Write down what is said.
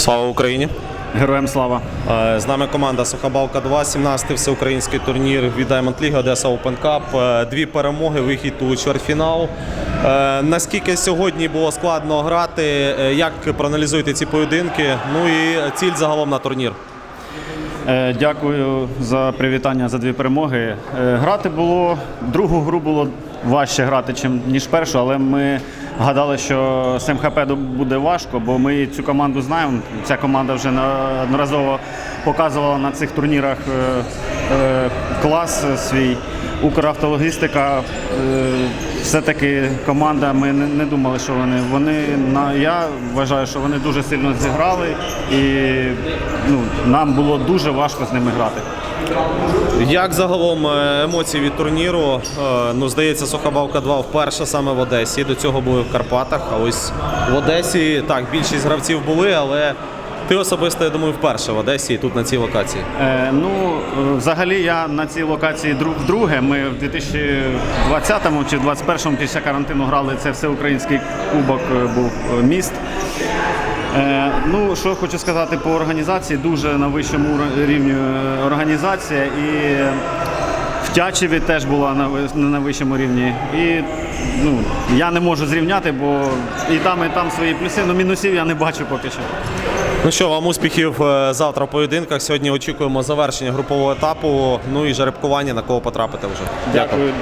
Слава Україні! Героям слава. Е, З нами команда Сухабалка 2, 17-й всеукраїнський турнір від Diamond League Одеса Open Cup. Е, Дві перемоги, вихід у чвертьфінал. Е, Наскільки сьогодні було складно грати? Як проаналізуєте ці поєдинки? Ну і ціль загалом на турнір. Е, Дякую за привітання за дві перемоги. Е, Грати було другу гру було важче грати, ніж першу, але ми гадали, що з МХП буде важко, бо ми цю команду знаємо. Ця команда вже неодноразово показувала на цих турнірах е, клас свій. Укравтологістика е, все-таки команда. Ми не, думали, що вони. Вони я вважаю, що вони дуже сильно зіграли, і ну, нам було дуже важко з ними грати. Як загалом е, емоції від турніру? Е, Ну, здається, Сухобалка 2 вперше саме в Одесі. До цього були в Карпатах. А ось в Одесі так, більшість гравців були, але ти особисто, я думаю, вперше в Одесі тут на цій локації. Е, ну, е, взагалі, я на цій локації друг вдруге. Ми в 2020 чи 2021 після карантину грали. Це всеукраїнський кубок е, був е, міст. Е, ну, що хочу сказати по організації, дуже на вищому рівні організація і в Тячеві теж була на, на вищому рівні. І ну, я не можу зрівняти, бо і там, і там свої плюси, але мінусів я не бачу поки що. Ну що, вам успіхів е, завтра в поєдинках. Сьогодні очікуємо завершення групового етапу. Ну і жеребкування на кого потрапити вже. Дякую.